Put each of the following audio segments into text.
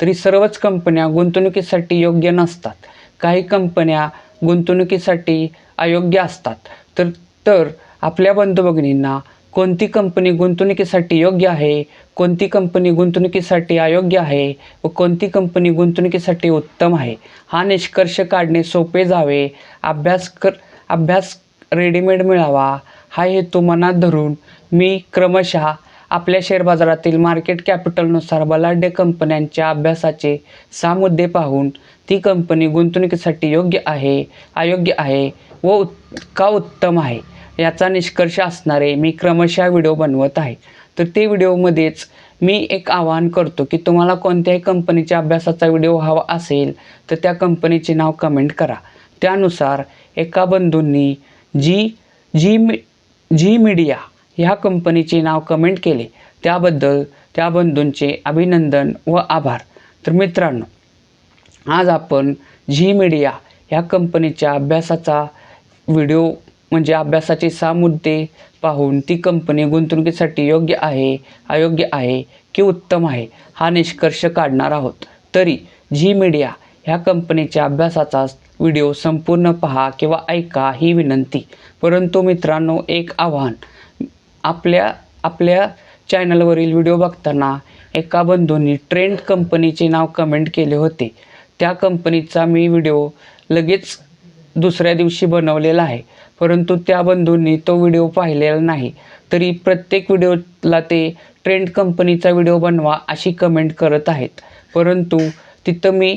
तरी सर्वच कंपन्या गुंतवणुकीसाठी योग्य नसतात. काही कंपन्या गुंतवणुकीसाठी अयोग्य असतात. तर तर आपल्या बंधुभगिनींना कोणती कंपनी गुंतवणुकीसाठी योग्य आहे कोणती कंपनी गुंतवणुकीसाठी अयोग्य आहे व कोणती कंपनी गुंतवणुकीसाठी उत्तम आहे हा निष्कर्ष काढणे सोपे जावे. अभ्यास कर अभ्यास रेडीमेड मिळावा. हा हेतू मनात धरून मी क्रमशः आपल्या शेअर बाजारातील मार्केट कॅपिटलनुसार बलाढ्य कंपन्यांच्या अभ्यासाचे सहा मुद्दे पाहून ती कंपनी गुंतवणुकीसाठी योग्य आहे अयोग्य आहे व उत् का उत्तम आहे याचा निष्कर्ष असणारे मी क्रमशः व्हिडिओ बनवत आहे. तर ते व्हिडिओमध्येच मी एक आवाहन करतो की तुम्हाला कोणत्याही कंपनीच्या अभ्यासाचा व्हिडिओ हवा असेल तर त्या कंपनीचे नाव कमेंट करा. त्यानुसार एका बंधूंनी जी जी मी जी मीडिया ह्या कंपनीचे नाव कमेंट केले. त्याबद्दल त्या बंधूंचे अभिनंदन व आभार. तर मित्रांनो आज आपण झी मीडिया ह्या कंपनीच्या अभ्यासाचा व्हिडिओ म्हणजे अभ्यासाचे सहा मुद्दे पाहून ती कंपनी गुंतवणुकीसाठी योग्य आहे अयोग्य आहे की उत्तम आहे हा निष्कर्ष काढणार आहोत. तरी झी मीडिया ह्या कंपनीच्या अभ्यासाचा व्हिडिओ संपूर्ण पहा किंवा ऐका ही विनंती. परंतु मित्रांनो एक आव्हान. आपल्या आपल्या चॅनलवरील व्हिडिओ बघताना एका बंधूंनी ट्रेंड कंपनीचे नाव कमेंट केले होते. त्या कंपनीचा मी व्हिडिओ लगेच दुसऱ्या दिवशी बनवलेला आहे. परंतु त्या बंधूंनी तो व्हिडिओ पाहिलेला नाही. तरी प्रत्येक व्हिडिओला ते ट्रेंड कंपनीचा व्हिडिओ बनवा अशी कमेंट करत आहेत. परंतु तिथं मी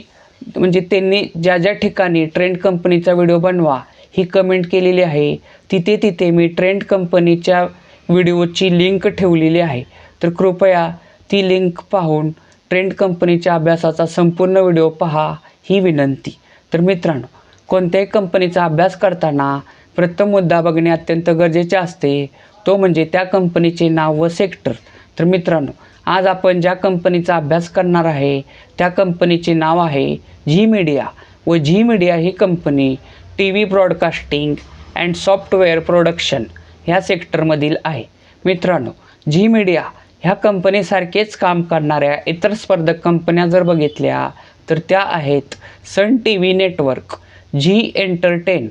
म्हणजे त्यांनी ज्या ज्या ठिकाणी ट्रेंड कंपनीचा व्हिडिओ बनवा ही कमेंट केलेली आहे तिथे तिथे मी ट्रेंड कंपनीच्या व्हिडिओची लिंक ठेवलेली आहे. तर कृपया ती लिंक पाहून ट्रेंड कंपनीच्या अभ्यासाचा संपूर्ण व्हिडिओ पहा ही विनंती. तर मित्रांनो कोणत्याही कंपनीचा अभ्यास करताना प्रथम मुद्दा बघणे अत्यंत गरजेचे असते. तो म्हणजे त्या कंपनीचे नाव व सेक्टर. तर मित्रांनो आज आपण ज्या कंपनीचा अभ्यास करणार आहे त्या कंपनीचे नाव आहे झी मीडिया. व झी मीडिया ही company T V broadcasting and software production ह्या सेक्टरमधील आहे. मित्रांनो झी मीडिया ह्या कंपनीसारखेच काम करणाऱ्या इतर स्पर्धक कंपन्या जर बघितल्या तर त्या आहेत Sun T V network Zee entertain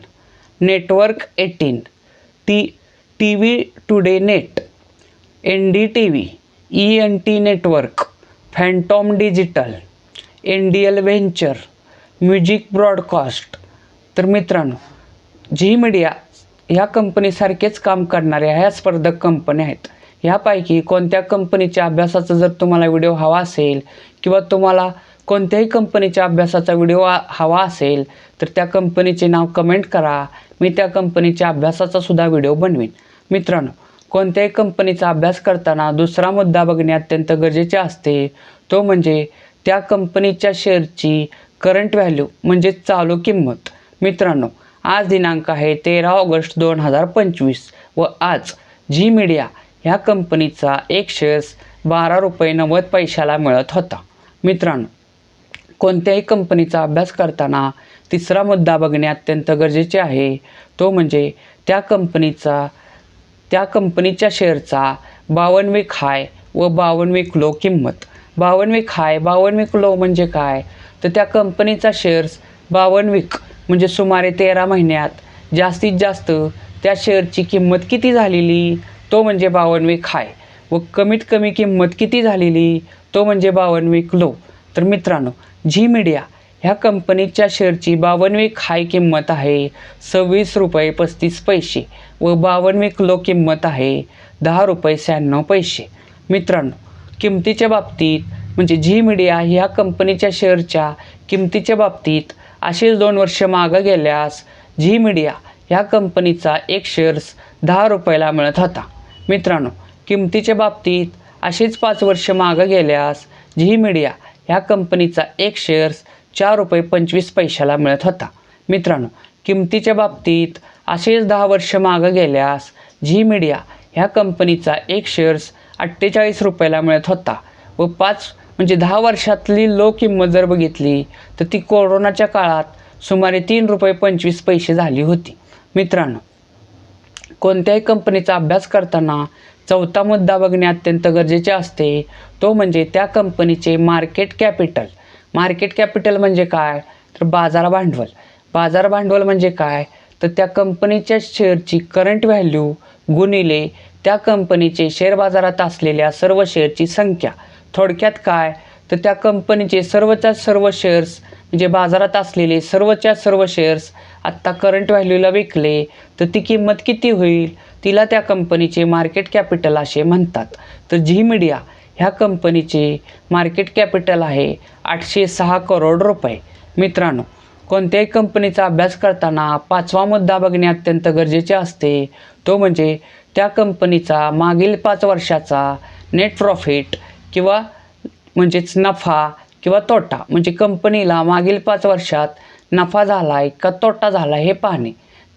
network eighteen T T V today net N D T V E N T network phantom digital N D L venture music broadcast तर मित्रांनो झी मीडिया ह्या कंपनीसारखेच काम करणाऱ्या ह्या स्पर्धक कंपन्या आहेत. ह्यापैकी कोणत्या कंपनीच्या अभ्यासाचा जर तुम्हाला व्हिडिओ हवा असेल किंवा तुम्हाला कोणत्याही कंपनीच्या अभ्यासाचा व्हिडिओ हवा असेल तर त्या कंपनीचे नाव कमेंट करा. मी त्या कंपनीच्या अभ्यासाचा सुद्धा व्हिडिओ बनवीन. मित्रांनो कोणत्याही कंपनीचा अभ्यास करताना दुसरा मुद्दा बघणे अत्यंत गरजेचे असते. तो म्हणजे त्या कंपनीच्या शेअरची करंट व्हॅल्यू म्हणजे चालू किंमत. मित्रांनो आज दिनांक आहे तेरा ऑगस्ट दोन हजार पंचवीस व आज झी मीडिया ह्या कंपनीचा एक शेअर्स बारा रुपये नव्वद पैशाला मिळत होता. मित्रांनो कोणत्याही कंपनीचा अभ्यास करताना तिसरा मुद्दा बघणे अत्यंत गरजेचे आहे. तो म्हणजे त्या कंपनीचा त्या कंपनीच्या शेअरचा बावनवीक हाय व बावनवीक लो किंमत. बावनवीक हाय बावनवीक लो म्हणजे काय? तर त्या कंपनीचा शेअर्स बावनवीक म्हणजे सुमारे तेरा महिन्यात जास्तीत जास्त त्या शेअरची किंमत किती झालेली? तो म्हणजे बावनवे खाय. हाय व कमीत कमी किंमत किती झालेली? तो म्हणजे बावनवे क्लो. तर मित्रांनो झी मीडिया ह्या कंपनीच्या शेअरची बावनवे हाय किंमत आहे. सव्वीस रुपये पस्तीस पैसे व बावनवे क्लो किंमत आहे. दहा रुपये शहाण्णव पैसे. मित्रांनो किमतीच्या बाबतीत म्हणजे झी मीडिया ह्या कंपनीच्या शेअरच्या किमतीच्या बाबतीत अशीच दोन वर्ष मागं गेल्यास झी मीडिया ह्या कंपनीचा एक शेअर्स दहा रुपयाला मिळत होता. मित्रांनो किमतीच्या बाबतीत असेच पाच वर्ष मागं गेल्यास झी मीडिया ह्या कंपनीचा एक शेअर्स चार रुपये पंचवीस पैशाला मिळत होता. मित्रांनो किमतीच्या बाबतीत असेच दहा वर्ष मागं गेल्यास झी मीडिया ह्या कंपनीचा एक शेअर्स अठ्ठेचाळीस रुपयाला मिळत होता व पाच म्हणजे दहा वर्षातली लो किंमत जर बघितली तर ती कोरोनाच्या काळात सुमारे तीन रुपये पंचवीस पैसे झाली होती. मित्रांनो कोणत्याही कंपनीचा अभ्यास करताना चौथा मुद्दा बघणे अत्यंत गरजेचे असते. तो म्हणजे त्या कंपनीचे मार्केट कॅपिटल मार्केट कॅपिटल म्हणजे काय? तर बाजार भांडवल. बाजार भांडवल म्हणजे काय? तर त्या कंपनीच्या शेअरची करंट व्हॅल्यू गुणिले त्या कंपनीचे शेअर बाजारात असलेल्या सर्व शेअरची संख्या. थोडक्यात काय? तर त्या कंपनीचे सर्वच्या सर्व शेअर्स म्हणजे बाजारात असलेले सर्वच्या सर्व शेअर्स आत्ता करंट व्हॅल्यूला विकले. तर ती किंमत किती होईल? तिला त्या कंपनीचे मार्केट कॅपिटल असे म्हणतात. तर झी मीडिया ह्या कंपनीचे मार्केट कॅपिटल आहे आठशे सहा करोड रुपये. मित्रांनो कोणत्याही कंपनीचा अभ्यास करताना पाचवा मुद्दा बघणे अत्यंत गरजेचे असते. तो म्हणजे त्या कंपनीचा मागील पाच वर्षाचा नेट प्रॉफिट किंवा म्हणजेच नफा किंवा तोटा म्हणजे कंपनीला मागील पाच वर्षात नफा झाला आहे का तोटा झाला आहे हे पाहणे.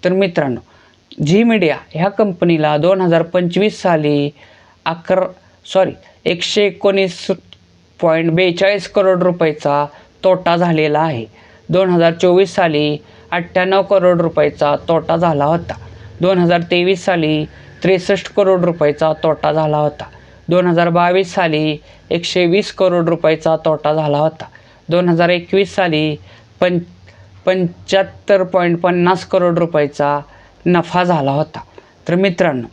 तर मित्रांनो झी मीडिया ह्या कंपनीला दोन हजार पंचवीस साली अकरा सॉरी एकशे एकोणीस पॉईंट बेचाळीस करोड रुपयाचा तोटा झालेला आहे. दोन हजार चोवीस साली अठ्ठ्याण्णव करोड रुपयाचा तोटा झाला होता. दोन हजार तेवीस साली त्रेसष्ट करोड रुपयाचा तोटा झाला होता. दोन हजार बावीस साली एकशे वीस करोड रुपयाचा तोटा झाला होता. दोन हजार एकवीस साली पं पंच्याहत्तर पॉईंट पन्नास करोड रुपयाचा नफा झाला होता. तर मित्रांनो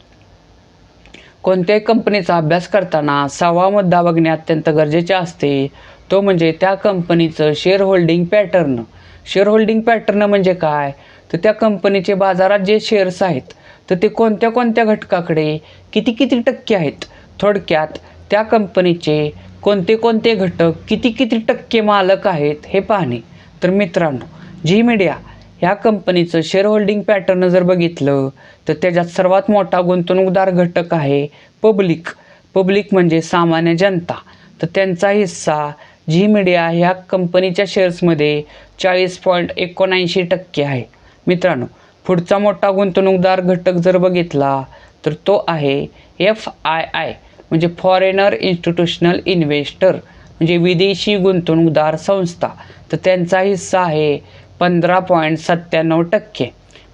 कोणत्याही कंपनीचा अभ्यास करताना सहावा मुद्दा बघणे अत्यंत गरजेचे असते. तो म्हणजे त्या कंपनीचं share holding pattern share holding pattern म्हणजे काय? तर त्या कंपनीचे बाजारात जे शेअर्स आहेत तर ते कोणत्या कोणत्या घटकाकडे किती किती टक्के आहेत? थोडक्यात त्या कंपनीचे कोणते कोणते घटक किती किती टक्के मालक आहेत हे पाहणे. तर मित्रांनो झी मीडिया ह्या कंपनीचं शेअर होल्डिंग पॅटर्न जर बघितलं तर त्याच्यात सर्वात मोठा गुंतवणूकदार घटक आहे पब्लिक पब्लिक म्हणजे सामान्य जनता. तर त्यांचा हिस्सा झी मीडिया ह्या कंपनीच्या शेअर्समध्ये चाळीस पॉईंट एकोणऐंशी टक्के आहे. मित्रांनो पुढचा मोठा गुंतवणूकदार घटक जर बघितला तर तो आहे एफ आय आय. म्हणजे फॉरेनर इन्स्टिट्यूशनल इन्व्हेस्टर म्हणजे विदेशी गुंतवणूकदार संस्था. तर त्यांचा हिस्सा आहे पंधरा पॉईंट सत्त्याण्णव टक्के.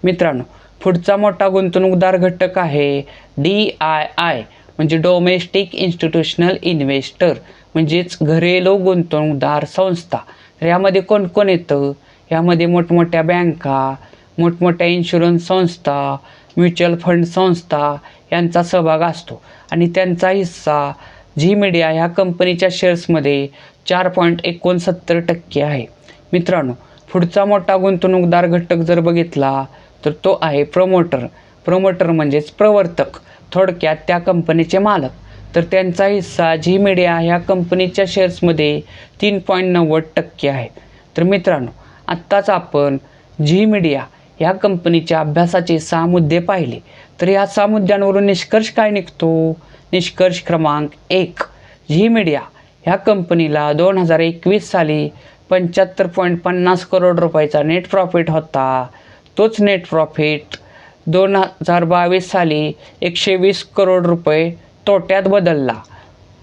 मित्रांनो पुढचा मोठा गुंतवणूकदार घटक आहे डी आय आय म्हणजे डोमेस्टिक इन्स्टिट्यूशनल इन्व्हेस्टर म्हणजेच घरेलू गुंतवणूकदार संस्था. तर यामध्ये कोण कोण येतं? यामध्ये मोठमोठ्या बँका मोठमोठ्या इन्शुरन्स संस्था म्युच्युअल फंड संस्था यांचा सहभाग असतो. आणि त्यांचा हिस्सा झी मीडिया ह्या कंपनीच्या शेअर्समध्ये चार पॉईंट एकोणसत्तर टक्के आहे. मित्रांनो पुढचा मोठा गुंतवणूकदार घटक जर बघितला तर तो आहे प्रमोटर प्रमोटर म्हणजेच प्रवर्तक. थोडक्यात त्या कंपनीचे मालक. तर त्यांचा हिस्सा झी मीडिया ह्या कंपनीच्या शेअर्समध्ये तीन पॉईंट नव्वद टक्के आहे. तर मित्रांनो आत्ताच आपण झी मीडिया ह्या कंपनीच्या अभ्यासाचे सहा मुद्दे पाहिले. तर या सहा मुद्द्यांवरून निष्कर्ष काय निघतो? निष्कर्ष क्रमांक एक. झी मीडिया ह्या कंपनीला दोन हजार एकवीस साली पंच्याहत्तर पॉईंट पन्नास करोड रुपयाचा नेट प्रॉफिट होता. तोच नेट प्रॉफिट दोन हजार बावीस साली एकशे वीस करोड रुपये तोट्यात बदलला.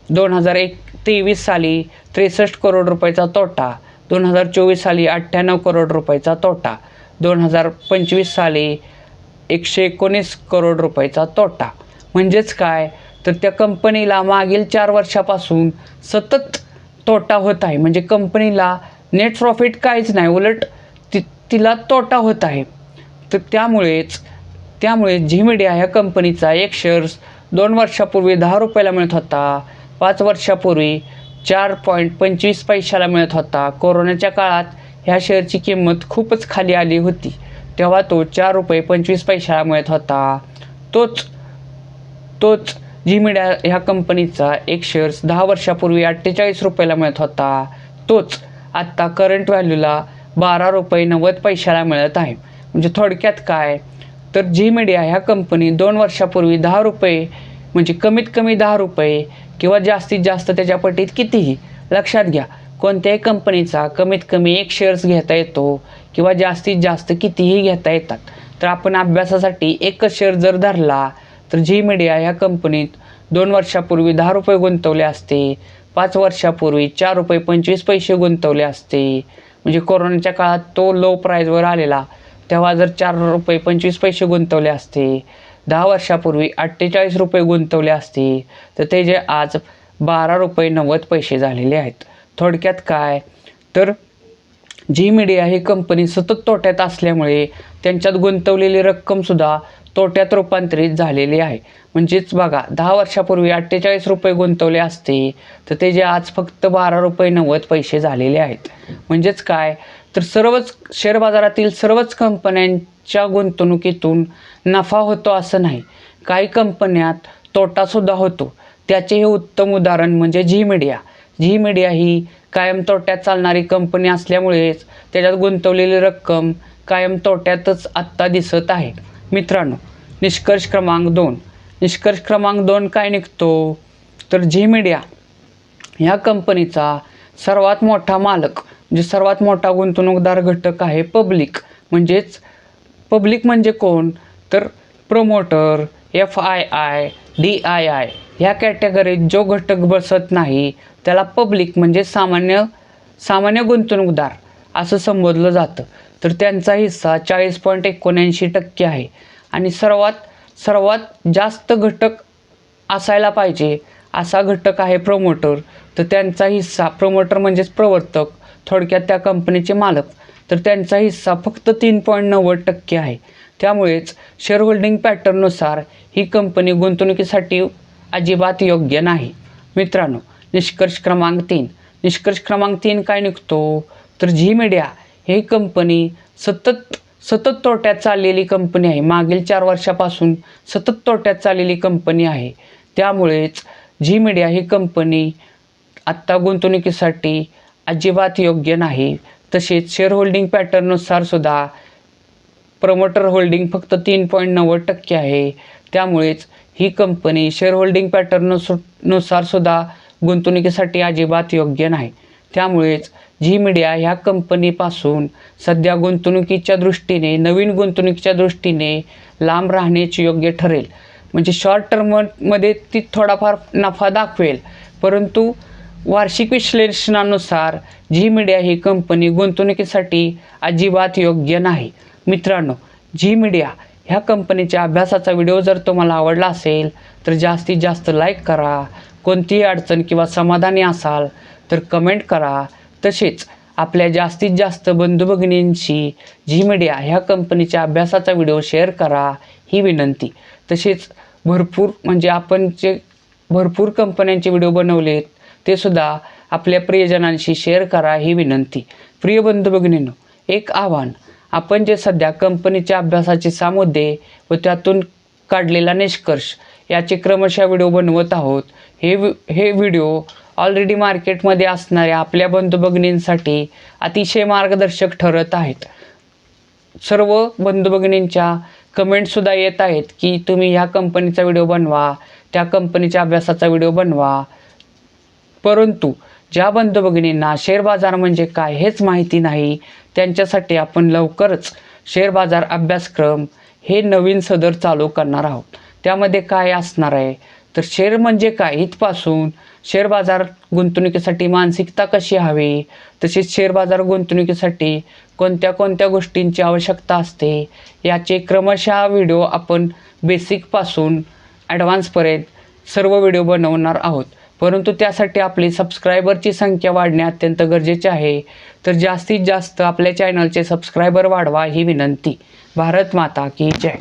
दोन हजार एक तेवीस साली त्रेसष्ट करोड रुपयाचा तोटा. दोन हजार चोवीस साली अठ्ठ्याण्णव करोड रुपयाचा तोटा. दोन हजार पंचवीस साली एकशे एकोणीस करोड रुपयाचा तोटा. म्हणजेच काय? तर त्या कंपनीला मागील चार वर्षापासून सतत तोटा होत आहे. म्हणजे कंपनीला नेट प्रॉफिट काहीच नाही उलट ति तिला तोटा होत आहे. तर त्यामुळेच त्यामुळे झी मीडिया ह्या कंपनीचा एक शेअर्स दोन वर्षापूर्वी दहा रुपयाला मिळत होता. पाच वर्षापूर्वी चार पॉईंट पंचवीस पैशाला मिळत होता. कोरोनाच्या काळात ह्या शेअरची किंमत खूपच खाली आली होती. तेव्हा तो चार रुपये पंचवीस पैशाला मिळत होता. तोच तोच जी मीडिया ह्या कंपनीचा एक शेअर्स दहा वर्षापूर्वी अठ्ठेचाळीस रुपयाला मिळत होता. तोच आत्ता करंट व्हॅल्यूला बारा रुपये नव्वद पैशाला मिळत आहे. म्हणजे थोडक्यात काय? तर जी मीडिया ह्या कंपनी दोन वर्षापूर्वी दहा रुपये म्हणजे कमीत कमी दहा रुपये किंवा जास्तीत जास्त त्याच्या पटीत कितीही लक्षात घ्या. कोणत्याही कंपनीचा कमीत कमी एक शेअर्स घेता येतो. किंवा जास्तीत जास्त कितीही घेता येतात तर आपण अभ्यासासाठी एकच शेअर जर धरला तर झी मीडिया ह्या कंपनीत दोन वर्षापूर्वी दहा रुपये गुंतवले असते पाच वर्षापूर्वी चार रुपये पंचवीस पैसे गुंतवले असते. म्हणजे कोरोनाच्या काळात तो लो प्राईजवर आलेला तेव्हा जर चार रुपये पंचवीस पैसे गुंतवले असते दहा वर्षापूर्वी अठ्ठेचाळीस रुपये गुंतवले असते तर ते जे आज बारा रुपये नव्वद पैसे झालेले आहेत. थोडक्यात काय? तर जी मीडिया ही कंपनी सतत तोट्यात असल्यामुळे त्यांच्यात गुंतवलेली रक्कमसुद्धा तोट्यात रूपांतरित झालेली आहे. म्हणजेच बघा दहा वर्षापूर्वी अठ्ठेचाळीस रुपये गुंतवले असते तर ते जे आज फक्त बारा रुपये नव्वद पैसे झालेले आहेत. म्हणजेच काय? तर सर्वच शेअर बाजारातील सर्वच कंपन्यांच्या गुंतवणुकीतून नफा होतो असं नाही. काही कंपन्यात तोटासुद्धा होतो. त्याचे हे उत्तम उदाहरण म्हणजे झी मीडिया झी मीडिया ही कायम तोट्यात चालणारी कंपनी असल्यामुळेच त्याच्यात गुंतवलेली रक्कम कायम तोट्यातच आत्ता दिसत आहे. मित्रांनो निष्कर्ष क्रमांक दोन. निष्कर्ष क्रमांक दोन काय निघतो? तर झी मीडिया ह्या कंपनीचा सर्वात मोठा मालक म्हणजे सर्वात मोठा गुंतवणूकदार घटक आहे पब्लिक. म्हणजेच पब्लिक म्हणजे कोण? तर promoter F I I D I I ह्या कॅटेगरीत जो घटक बसत नाही त्याला पब्लिक म्हणजे सामान्य सामान्य गुंतवणूकदार असं संबोधलं जातं. तर त्यांचा हिस्सा चाळीस पॉईंट एकोणऐंशी टक्के आहे. आणि सर्वात सर्वात जास्त घटक असायला पाहिजे असा घटक आहे प्रमोटर तर त्यांचा हिस्सा प्रमोटर म्हणजेच प्रवर्तक थोडक्यात त्या कंपनीचे मालक. तर त्यांचा हिस्सा फक्त तीन पॉईंट नव्वद टक्के आहे. त्यामुळेच शेअर होल्डिंग पॅटर्ननुसार ही कंपनी गुंतवणुकीसाठी अजिबात योग्य नाही. मित्रांनो निष्कर्ष क्रमांक तीन. निष्कर्ष क्रमांक तीन काय निघतो? तर झी मीडिया ही कंपनी सतत सतत तोट्यात चाललेली कंपनी आहे. मागील चार वर्षापासून सतत तोट्यात चाललेली कंपनी आहे. त्यामुळेच झी मीडिया ही कंपनी आत्ता गुंतवणुकीसाठी अजिबात योग्य नाही. तसेच शेअर होल्डिंग पॅटर्ननुसार सुद्धा प्रमोटर होल्डिंग फक्त तीन पॉईंट नव्वद टक्के आहे. त्यामुळेच ही कंपनी शेअर होल्डिंग पॅटर्नसु नुसार गुंतवणुकीसाठी अजिबात योग्य नाही. त्यामुळेच झी मीडिया ह्या कंपनीपासून सध्या गुंतवणुकीच्या दृष्टीने नवीन गुंतवणुकीच्या दृष्टीने लांब राहण्याचे योग्य ठरेल. म्हणजे शॉर्ट टर्ममध्ये ती थोडाफार नफा दाखवेल. परंतु वार्षिक विश्लेषणानुसार झी मीडिया ही कंपनी गुंतवणुकीसाठी अजिबात योग्य नाही. मित्रांनो झी मीडिया ह्या कंपनीच्या अभ्यासाचा व्हिडिओ जर तुम्हाला आवडला असेल तर जास्तीत जास्त लाईक करा. कोणतीही अडचण किंवा समाधानी असाल तर कमेंट करा. तसेच आपल्या जास्तीत जास्त बंधू भगिनींशी झी मीडिया ह्या कंपनीच्या अभ्यासाचा व्हिडिओ शेअर करा ही विनंती. तसेच भरपूर म्हणजे आपण जे भरपूर कंपन्यांचे व्हिडिओ बनवलेत ते सुद्धा आपल्या प्रियजनांशी शेअर करा ही विनंती. प्रिय बंधू भगिनींनो एक आव्हान. आपण जे सध्या कंपनीच्या अभ्यासाचे सामुद्दे व त्यातून काढलेला निष्कर्ष याचे क्रमशः व्हिडिओ बनवत आहोत. हे वि हे व्हिडिओ ऑलरेडी मार्केटमध्ये असणाऱ्या आपल्या बंधू भगिनींसाठी अतिशय मार्गदर्शक ठरत आहेत. सर्व बंधू भगिनींच्या कमेंटसुद्धा येत आहेत की तुम्ही ह्या कंपनीचा व्हिडिओ बनवा त्या कंपनीच्या अभ्यासाचा व्हिडिओ बनवा. परंतु ज्या बंधू भगिनींना शेअर बाजार म्हणजे काय हेच माहिती नाही त्यांच्यासाठी आपण लवकरच शेअर बाजार अभ्यासक्रम हे नवीन सदर चालू करणार आहोत. त्यामध्ये काय असणार आहे? तर शेअर म्हणजे काय? इथपासून शेअर बाजार गुंतवणुकीसाठी मानसिकता कशी हवी? तसेच शेअर बाजार गुंतवणुकीसाठी कोणत्या कोणत्या गोष्टींची आवश्यकता असते? याचे क्रमशः व्हिडिओ आपण बेसिकपासून ॲडव्हान्सपर्यंत सर्व व्हिडिओ बनवणार आहोत. परंतु त्यासाठी आपली सबस्क्रायबरची संख्या वाढणे अत्यंत गरजेचे आहे. तर जास्तीत जास्त आपल्या चॅनलचे सबस्क्रायबर वाढवा ही विनंती. भारत माता की जय.